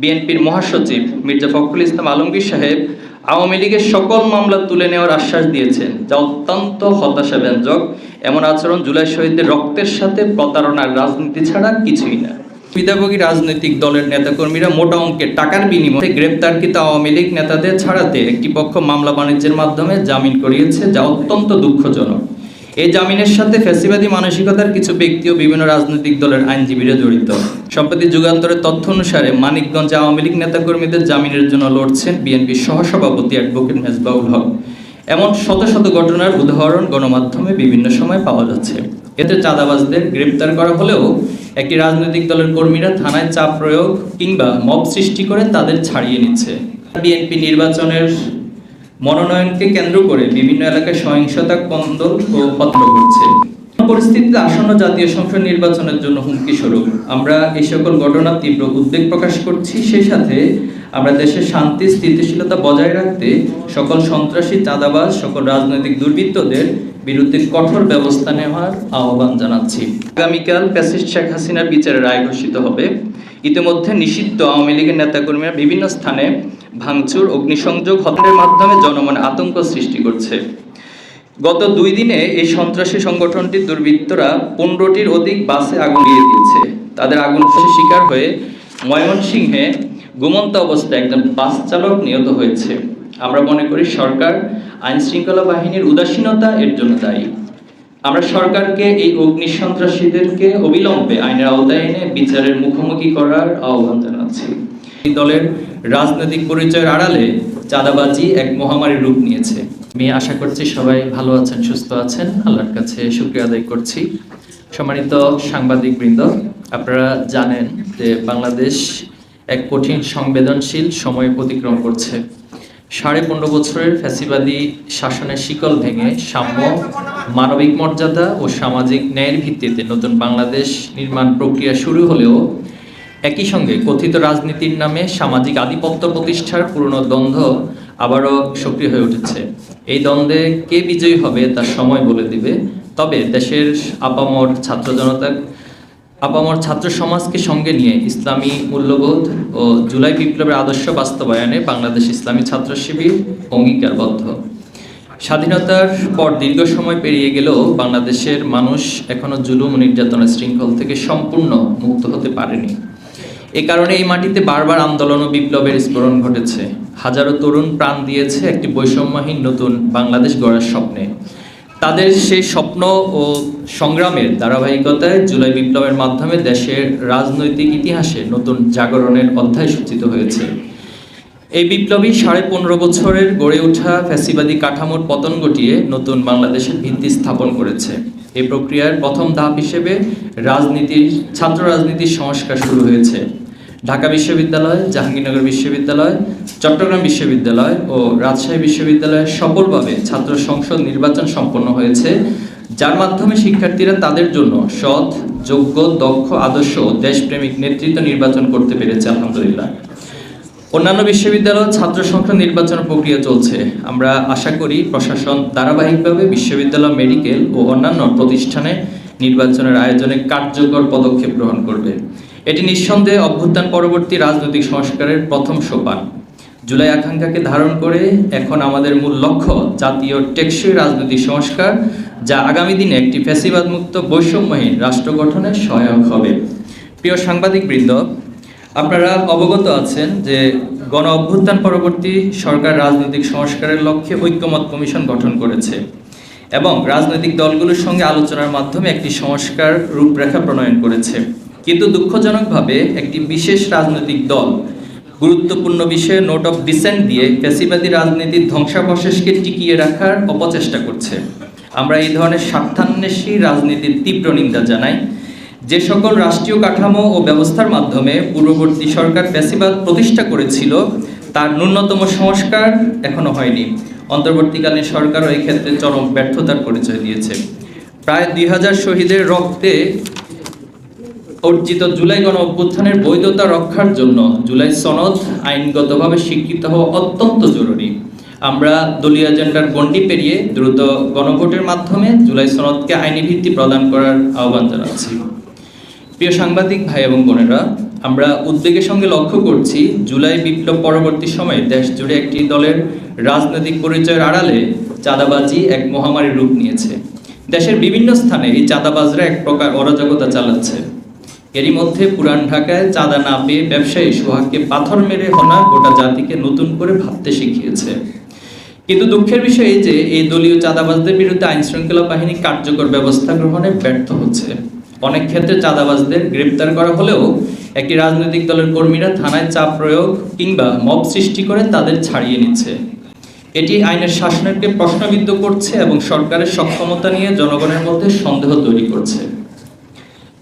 বিএনপির মহাসচিব মির্জা ফখরুল ইসলাম আলমগীর সাহেব আওয়ামী লীগের সকল মামলা তুলে নেওয়ার আশ্বাস দিয়েছেন, যা অত্যন্ত হতাশাব্যঞ্জক। এমন আচরণ জুলাই শহীদদের রক্তের সাথে প্রতারণার রাজনীতি ছাড়া কিছুই না। সুবিধাভোগী রাজনৈতিক দলের নেতাকর্মীরা মোটা অঙ্কের টাকার বিনিময়ে গ্রেপ্তারকৃত আওয়ামী লীগ নেতাদের ছাড়াতে একটি পক্ষ মামলা বাণিজ্যের মাধ্যমে জামিন করিয়েছে, যা অত্যন্ত দুঃখজনক। এই জামিনের সাথে ফ্যাসিবাদী মানসিকতার কিছু ব্যক্তি ও বিভিন্ন রাজনৈতিক দলের আইনজীবীরা জড়িত। সম্প্রতি যুগান্তরের তথ্য অনুসারে মানিকগঞ্জে আওয়ামী লীগ নেতাকর্মীদের জামিনের জন্য লড়ছেন বিএনপির সহসভাপতি অ্যাডভোকেট মেজবাউল হক। এমন শত শত ঘটনার উদাহরণ গণমাধ্যমে বিভিন্ন সময় পাওয়া যাচ্ছে। এতে চাঁদাবাজদের গ্রেপ্তার করা হলেও একটি রাজনৈতিক দলের কর্মীরা থানায় চাপ প্রয়োগ কিংবা মব সৃষ্টি করে তাদের ছাড়িয়ে নিচ্ছে। বিএনপি নির্বাচনের মনোনয়নকে কেন্দ্র করে বিভিন্ন এলাকায় সহিংসতা, কন্দল ও পত্র করছে পরিস্থিতিতে আসন্ন জাতীয় সংসদ নির্বাচনের জন্য হুমকি স্বরূপ। আমরা এই সকল ঘটনা তীব্র উদ্বেগ প্রকাশ করছি। সেই সাথে আমরা দেশের শান্তি, স্থিতিশীলতা বজায় রাখতে সকল সন্ত্রাসী, চাঁদাবাজ, সকল রাজনৈতিক দুর্বৃত্তদের বিরুদ্ধে কঠোর ব্যবস্থা নেওয়ার আহ্বান জানাচ্ছি। আগামীকাল প্যাসিস্ট শেখ হাসিনার বিচারে রায় ঘোষিত হবে। ইতিমধ্যে নিষিদ্ধ আওয়ামী লীগের নেতাকর্মীরা বিভিন্ন স্থানে ভাঙচুর, অগ্নিসংযোগ, হত্যার মাধ্যমে জনমনে আতঙ্ক সৃষ্টি করছে। গত দুই দিনে এই সন্ত্রাসী সংগঠনটির দুর্বৃত্তরা পনেরোটির অধিক বাসে আগুন দিয়ে দিয়েছে। তাদের আগুন শিকার হয়ে ময়মনসিংহে ঘুমন্ত অবস্থায় একজন বাস চালক নিহত হয়েছে। আমরা মনে করি সরকার আইন শৃঙ্খলা বাহিনীর উদাসীনতা এর জন্য দায়ী। আমরা সরকারকে এই অগ্নি সন্ত্রাসীদেরকে অবিলম্বে আইনের আওতায় এনে বিচারের মুখোমুখি করার আহ্বান জানাচ্ছি। এই দলের রাজনৈতিক পরিচয়ের আড়ালে চাঁদাবাজি এক মহামারীর রূপ নিয়েছে। আমি আশা করছি সবাই ভালো আছেন, সুস্থ আছেন। আল্লাহর কাছে শুক্রিয়া আদায় করছি। সম্মানিত সাংবাদিক বৃন্দ আপনারা জানেন যে বাংলাদেশ এক কঠিন সংবেদনশীল সময় অতিক্রম করছে। সাড়ে পনেরো বছরের ফ্যাসিবাদী শাসনের শিকল ভেঙে সাম্য, মানবিক মর্যাদা ও সামাজিক ন্যায়ের ভিত্তিতে নতুন বাংলাদেশ নির্মাণ প্রক্রিয়া শুরু হলেও একই সঙ্গে কথিত রাজনীতির নামে সামাজিক আধিপত্য প্রতিষ্ঠার পুরনো দ্বন্দ্ব আবারও সক্রিয় হয়ে উঠেছে। এই দ্বন্দ্বে কে বিজয়ী হবে তার সময় বলে দিবে, তবে দেশের আপামর ছাত্র জনতা আপামর ছাত্র সমাজকে সঙ্গে নিয়ে ইসলামী মূল্যবোধ ও জুলাই বিপ্লবের আদর্শ বাস্তবায়নে বাংলাদেশ ইসলামী ছাত্র শিবির অঙ্গীকারবদ্ধ। স্বাধীনতার পর দীর্ঘ সময় পেরিয়ে গেলেও বাংলাদেশের মানুষ এখনও জুলুম নির্যাতনের শৃঙ্খল থেকে সম্পূর্ণ মুক্ত হতে পারেনি। এ কারণে এই মাটিতে বারবার আন্দোলন ও বিপ্লবের স্মরণ ঘটেছে। হাজারো তরুণ প্রাণ দিয়েছে একটি বৈষম্যহীন নতুন বাংলাদেশ গড়ার স্বপ্নে। তাদের সেই স্বপ্ন ও সংগ্রামের ধারাবাহিকতায় জুলাই বিপ্লবের মাধ্যমে দেশের রাজনৈতিক ইতিহাসে নতুন জাগরণের অধ্যায় সূচিত হয়েছে। এই বিপ্লবী সাড়ে পনেরো বছরের গড়ে ওঠা ফ্যাসিবাদী কাঠামোর পতন ঘটিয়ে নতুন বাংলাদেশের ভিত্তি স্থাপন করেছে। এই প্রক্রিয়ার প্রথম ধাপ হিসেবে রাজনীতির, ছাত্র রাজনীতির সংস্কার শুরু হয়েছে। ঢাকা বিশ্ববিদ্যালয়, জাহাঙ্গীরনগর বিশ্ববিদ্যালয়, চট্টগ্রাম বিশ্ববিদ্যালয় ও রাজশাহী বিশ্ববিদ্যালয়ে সফলভাবে ছাত্র সংসদ নির্বাচন সম্পন্ন হয়েছে। যার মাধ্যমে শিক্ষার্থীরা তাদের জন্য সৎ, যোগ্য, দক্ষ, আদর্শ দেশপ্রেমিক নেতৃত্ব নির্বাচন করতে পেরেছে, আলহামদুলিল্লাহ। অন্যান্য বিশ্ববিদ্যালয় ছাত্র সংখ্যা নির্বাচন প্রক্রিয়া চলছে। আমরা আশা করি প্রশাসন ধারাবাহিকভাবে বিশ্ববিদ্যালয়, মেডিকেল ও অন্যান্য প্রতিষ্ঠানে নির্বাচনের আয়োজনে কার্যকর পদক্ষেপ গ্রহণ করবে। এটি নিঃসন্দেহে অভ্যুত্থান পরবর্তী রাজনৈতিক সংস্কারের প্রথম সোপান। জুলাই আকাঙ্ক্ষাকে ধারণ করে এখন আমাদের মূল লক্ষ্য জাতীয় টেকসই রাজনৈতিক সংস্কার, যা আগামী দিনে একটি ফ্যাসিবাদ মুক্ত বৈষম্যহীন রাষ্ট্র গঠনে সহায়ক হবে। প্রিয় সাংবাদিকবৃন্দ, আপনারা অবগত আছেন যে গণ অভ্যুত্থান পরবর্তী সরকার রাজনৈতিক সংস্কারের লক্ষ্যে ঐক্যমত কমিশন গঠন করেছে এবং রাজনৈতিক দলগুলোর সঙ্গে আলোচনার মাধ্যমে একটি সংস্কার রূপরেখা প্রণয়ন করেছে। কিন্তু দুঃখজনকভাবে একটি বিশেষ রাজনৈতিক দল, গুরুত্বপূর্ণ বিষয়ে নোট অফ ডিসেন্ট দিয়ে ফ্যাসিবাদী রাজনীতির ধ্বংসাবশেষকে টিকিয়ে রাখার অপচেষ্টা করছে। আমরা এই ধরনের স্বার্থান্বেষী রাজনীতির তীব্র নিন্দা জানাই। যে সকল রাষ্ট্রীয় কাঠামো ও ব্যবস্থার মাধ্যমে পূর্ববর্তী সরকার ফ্যাসিবাদ প্রতিষ্ঠা করেছিল, তার ন্যূনতম সংস্কার এখনও হয়নি। অন্তর্বর্তীকালীন সরকারও এই ক্ষেত্রে চরম ব্যর্থতার পরিচয় দিয়েছে। প্রায় দুই হাজার শহীদের রক্তে অর্জিত জুলাই গণ অভ্যুত্থানের বৈধতা রক্ষার জন্য জুলাই সনদ আইনগতভাবে স্বীকৃত হওয়া অত্যন্ত জরুরি। আমরা দলীয় এজেন্ডার গণ্ডি পেরিয়ে দ্রুত গণভোটের মাধ্যমে জুলাই সনদকে আইনি ভিত্তি প্রদান করার আহ্বান জানাচ্ছি। প্রিয় সাংবাদিক ভাই এবং বোনেরা, আমরা উদ্বেগের সঙ্গে লক্ষ্য করছি জুলাই বিপ্লব পরবর্তী সময়ে দেশ জুড়ে একটি দলের রাজনৈতিক পরিচয়ের আড়ালে চাঁদাবাজি এক মহামারীর রূপ নিয়েছে। দেশের বিভিন্ন স্থানে এই চাঁদাবাজরা এক প্রকার অরাজকতা চালাচ্ছে। এরই মধ্যে পুরান ঢাকায় চাঁদা না পেয়ে ব্যবসায়ী সোহাগকে পাথর মেরে হনা গোটা জাতিকে নতুন করে ভাবতে শিখিয়েছে। কিন্তু দুঃখের বিষয় এই যে, এই দলীয় চাঁদাবাজদের বিরুদ্ধে আইন শৃঙ্খলা বাহিনী কার্যকর ব্যবস্থা গ্রহণে ব্যর্থ হচ্ছে। অনেক ক্ষেত্রে চাঁদাবাজদের গ্রেপ্তার করা হলেও একটি রাজনৈতিক দলের কর্মীরা থানায় চাপ প্রয়োগ কিংবা মব সৃষ্টি করে তাদের ছাড়িয়ে নিচ্ছে। এটি আইনের শাসনকে প্রশ্নবিদ্ধ করছে এবং সরকারের সক্ষমতা নিয়ে জনগণের মধ্যে সন্দেহ তৈরি করছে।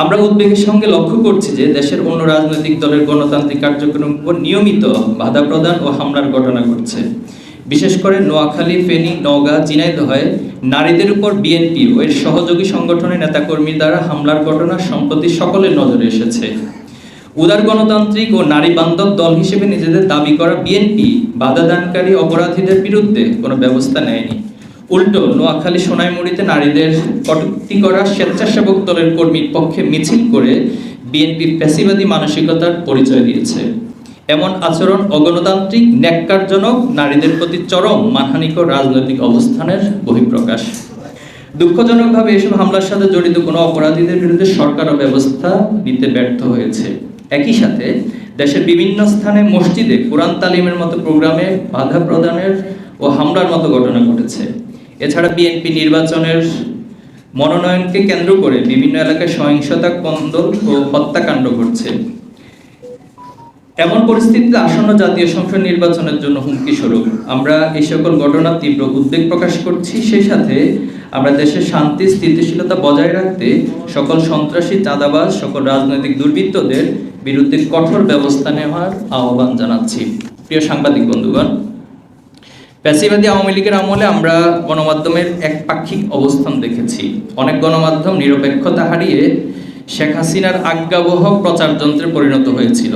আমরা উদ্বেগের সঙ্গে লক্ষ্য করছি যে দেশের অন্য রাজনৈতিক দলের গণতান্ত্রিক কার্যক্রম উপর নিয়মিত বাধা প্রদান ও হামলার ঘটনা ঘটছে। বিশেষ করে নোয়াখালী, ফেনী, নওগাঁ, ঝিনাইদহে নারীদের উপর বিএনপি ও এর সহযোগী সংগঠনের নেতাকর্মী দ্বারা হামলার ঘটনা সম্প্রতি সকলের নজরে এসেছে। উদার গণতান্ত্রিক ও নারী বান্ধব দল হিসেবে নিজেদের দাবি করা বিএনপি বাধা দানকারী অপরাধীদের বিরুদ্ধে কোনো ব্যবস্থা নেয়নি। উল্টো, নোয়াখালী সোনাইমুড়িতে নারীদের কটূক্তি করা স্বেচ্ছাসেবক দলের কর্মীর পক্ষে মিছিল করে বিএনপি ফ্যাসিবাদী মানসিকতার পরিচয় দিয়েছে। এমন আচরণ অগণতান্ত্রিক, ন্যাক্কারজনক, নারীদের প্রতি চরম, মানহানিকর রাজনৈতিক অবস্থানের বহিঃপ্রকাশ। দুঃখজনকভাবে এসব হামলার সাথে জড়িত কোনো অপরাধীদের বিরুদ্ধে সরকারও ব্যবস্থা নিতে ব্যর্থ হয়েছে। একই সাথে দেশের বিভিন্ন স্থানে মসজিদে কোরআন তালিমের মতো প্রোগ্রামে বাধা প্রদানের ও হামলার মতো ঘটনা ঘটেছে। এছাড়া বিএনপি নির্বাচনের মনোনয়নকে কেন্দ্র করে বিভিন্ন এলাকায় সহিংসতা, কন্দল ও হত্যাকাণ্ড ঘটছে। এমন পরিস্থিতিতে আসন্ন জাতীয় সংসদ নির্বাচনের জন্য হুমকি স্বরূপ। আমরা এই সকল ঘটনার তীব্র উদ্বেগ প্রকাশ করছি। সেই সাথে আমরা দেশের শান্তি, স্থিতিশীলতা বজায় রাখতে সকল সন্ত্রাসী, চাঁদাবাজ, সকল রাজনৈতিক দুর্বৃত্তদের বিরুদ্ধে কঠোর ব্যবস্থা নেওয়ার আহ্বান জানাচ্ছি। প্রিয় সাংবাদিক বন্ধুগণ প্যাসিবাদী আওয়ামী লীগের আমলে আমরা গণমাধ্যমের একপাক্ষিক অবস্থান দেখেছি। অনেক গণমাধ্যম নিরপেক্ষতা হারিয়ে শেখ হাসিনার আজ্ঞাবহ প্রচার যন্ত্রে পরিণত হয়েছিল।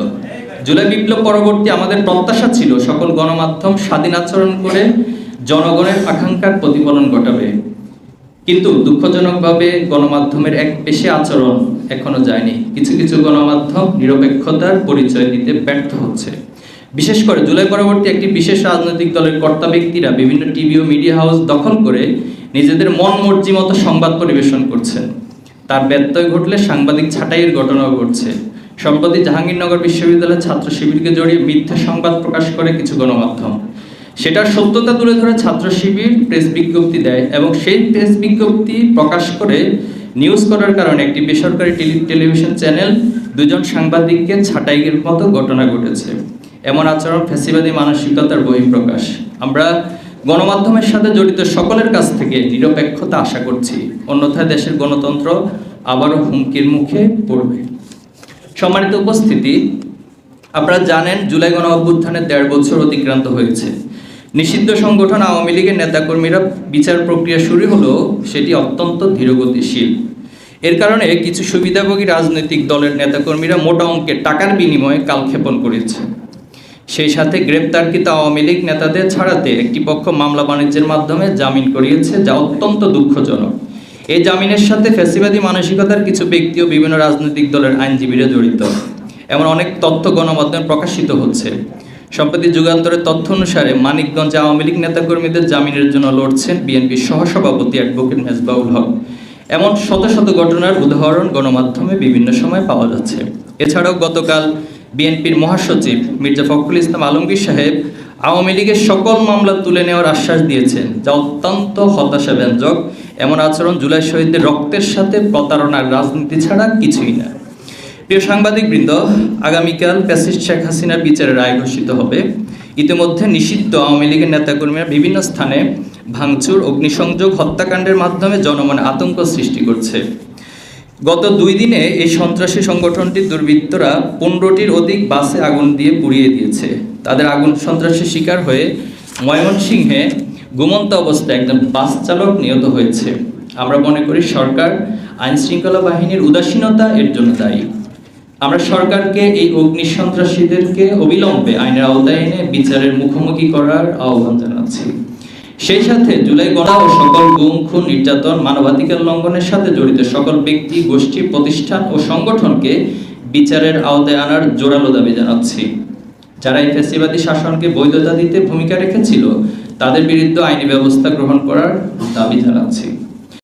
জুলাই বিপ্লব পরবর্তী আমাদের প্রত্যাশা ছিল, সকল গণমাধ্যম স্বাধীন আচরণ করে জনগণের আকাঙ্ক্ষার প্রতিফলন ঘটাবে। কিন্তু দুঃখজনকভাবে গণমাধ্যমের এক পেশে আচরণ এখনও যায়নি। কিছু কিছু গণমাধ্যম নিরপেক্ষতার পরিচয় দিতে ব্যর্থ হচ্ছে। বিশেষ করে জুলাই পরবর্তী একটি বিশেষ রাজনৈতিক দলের কর্তা ব্যক্তিরা বিভিন্ন টিভি ও মিডিয়া হাউস দখল করে নিজেদের মন মর্জি মতো সংবাদ পরিবেশন করছেন তার ব্যত্যয় ঘটলে সাংবাদিক ছাঁটাইয়ের ঘটনাও ঘটছে। সম্প্রতি জাহাঙ্গীরনগর বিশ্ববিদ্যালয়ের ছাত্র শিবিরকে জড়িয়ে মিথ্যা সংবাদ প্রকাশ করে কিছু গণমাধ্যম। সেটার সত্যতা তুলে ধরে ছাত্র শিবির প্রেস বিজ্ঞপ্তি দেয় এবং সেই প্রেস বিজ্ঞপ্তি প্রকাশ করে নিউজ করার কারণে একটি বেসরকারি টেলি- টেলিভিশন চ্যানেল দুজন সাংবাদিককে ছাঁটাইয়ের মতো ঘটনা ঘটেছে। এমন আচরণ ফ্যাসিবাদী মানসিকতার বহিঃপ্রকাশ। আমরা গণমাধ্যমের সাথে জড়িত সকলের কাছ থেকে নিরপেক্ষতা আশা করছি। অন্যথায় দেশের গণতন্ত্র আবারও হুমকির মুখে পড়বে। সম্মানিত উপস্থিতি, আপনারা জানেন জুলাই গণ অভ্যুত্থানের দেড় বছর অতিক্রান্ত হয়েছে। নিষিদ্ধ সংগঠন আওয়ামী লীগের নেতাকর্মীরা বিচার প্রক্রিয়া শুরু হলেও সেটি অত্যন্ত ধীরগতিশীল। এর কারণে কিছু সুবিধাভোগী রাজনৈতিক দলের নেতাকর্মীরা মোটা অঙ্কের টাকার বিনিময়ে কালক্ষেপণ করেছে। সেই সাথে গ্রেপ্তারকৃত আওয়ামী লীগ নেতাদের ছাড়াতে একটি পক্ষ মামলা বাণিজ্যের মাধ্যমে জামিন করিয়েছে, যা অত্যন্ত দুঃখজনক। এই জামিনের সাথে ফ্যাসিবাদী মানসিকতার কিছু ব্যক্তি ও বিভিন্ন রাজনৈতিক দলের আইনজীবীরা জড়িত। এমন অনেক তথ্য গণমাধ্যমে প্রকাশিত হচ্ছে। সম্প্রতি যুগান্তরের তথ্য অনুসারে মানিকগঞ্জে আওয়ামী লীগ নেতাকর্মীদের জামিনের জন্য লড়ছেন বিএনপির সহসভাপতি অ্যাডভোকেট মেজবাউল হক। এমন শত শত ঘটনার উদাহরণ গণমাধ্যমে বিভিন্ন সময় পাওয়া যাচ্ছে। এছাড়াও গতকাল বিএনপির মহাসচিব মির্জা ফখরুল ইসলাম আলমগীর সাহেব আওয়ামী লীগের সকল মামলা তুলে নেওয়ার আশ্বাস দিয়েছেন, যা অত্যন্ত হতাশাব্যঞ্জক। এমন আচরণ জুলাই শহীদদের রক্তের সাথে প্রতারণার রাজনীতি ছাড়া কিছুই না। প্রিয় সাংবাদিকবৃন্দ, আগামীকাল প্যাসিস্ট শেখ হাসিনার বিচারের রায় ঘোষিত হবে। ইতিমধ্যে নিষিদ্ধ আওয়ামী লীগের নেতাকর্মীরা বিভিন্ন স্থানে ভাঙচুর, অগ্নিসংযোগ, হত্যাকাণ্ডের মাধ্যমে জনমনে আতঙ্ক সৃষ্টি করছে। গত দুই দিনে এই সন্ত্রাসী সংগঠনটির দুর্বৃত্তরা পনেরোটির অধিক বাসে আগুন দিয়ে পুড়িয়ে দিয়েছে। তাদের আগুন সন্ত্রাসের শিকার হয়ে ময়মনসিংহে ঘুমন্ত অবস্থায় একজন বাস চালক নিহত হয়েছে। আমরা মনে করি সরকার আইন শৃঙ্খলা বাহিনীর উদাসীনতা এর জন্য দায়ী। আমরা সরকারকে এই অগ্নি সন্ত্রাসীদেরকে অবিলম্বে আইনের আওতায় এনে বিচারের মুখোমুখি করার আহ্বান জানাচ্ছি। সেই সাথে জুলাই গণা ও সকল গুম খুন নির্যাতন মানবাধিকার লঙ্ঘনের সাথে জড়িত সকল ব্যক্তি, গোষ্ঠী, প্রতিষ্ঠান ও সংগঠনকে বিচারের আওতায় আনার জোরালো দাবি জানাচ্ছি। যারা এই ফ্যাসিবাদী শাসনকে বৈধতা দিতে ভূমিকা রেখেছিল, তাদের বিরুদ্ধে আইনি ব্যবস্থা গ্রহণ করার দাবি জানাচ্ছি।